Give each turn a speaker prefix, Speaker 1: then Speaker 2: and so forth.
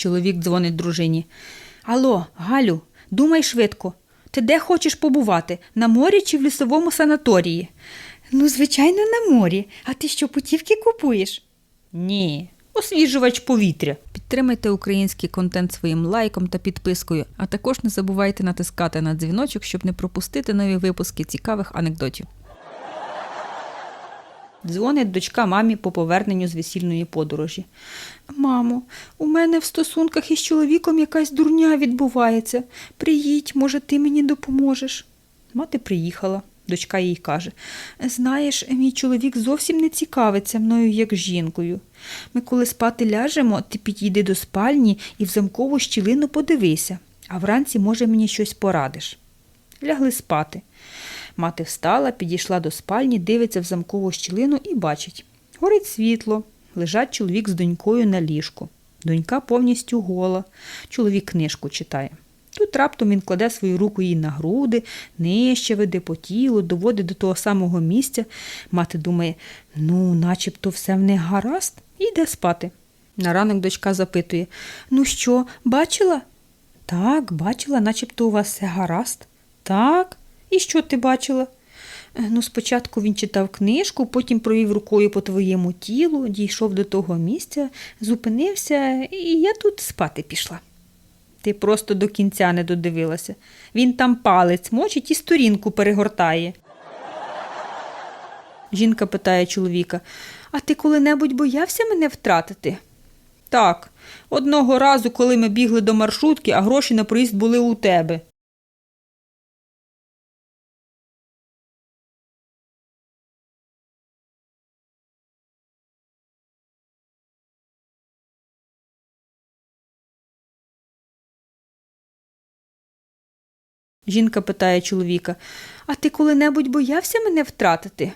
Speaker 1: Чоловік дзвонить дружині. Алло, Галю, думай швидко. Ти де хочеш побувати? На морі чи в лісовому санаторії? Ну, звичайно, на морі. А ти що, путівки купуєш? Ні. Освіжувач повітря. Підтримайте український контент своїм лайком та підпискою, а також не забувайте натискати на дзвіночок, щоб не пропустити нові випуски цікавих анекдотів. Дзвонить дочка мамі по поверненню з весільної подорожі. Мамо, у мене в стосунках із чоловіком якась дурня відбувається. Приїдь, може, ти мені допоможеш. Мати приїхала. Дочка їй каже: Знаєш, мій чоловік зовсім не цікавиться мною як жінкою. Ми, коли спати ляжемо, ти підійди до спальні і в замкову щілину подивися, а вранці, може, мені щось порадиш. Лягли спати. Мати встала, підійшла до спальні, дивиться в замкову щілину і бачить. Горить світло, лежать чоловік з донькою на ліжку. Донька повністю гола. Чоловік книжку читає. Тут раптом він кладе свою руку їй на груди, нижче веде по тілу, доводить до того самого місця. Мати думає, ну, начебто все в них гаразд, і йде спати. На ранок дочка запитує: Ну що, бачила? Так, бачила, начебто у вас все гаразд. Так. І що ти бачила? «Е, Ну, спочатку він читав книжку, потім провів рукою по твоєму тілу, дійшов до того місця, зупинився, і я тут спати пішла. Ти просто до кінця не додивилася. Він там палець мочить і сторінку перегортає. Жінка питає чоловіка: А ти коли-небудь боявся мене втратити? Так, одного разу, коли ми бігли до маршрутки, а гроші на проїзд були у тебе. Жінка питає чоловіка: А ти коли-небудь боявся мене втратити?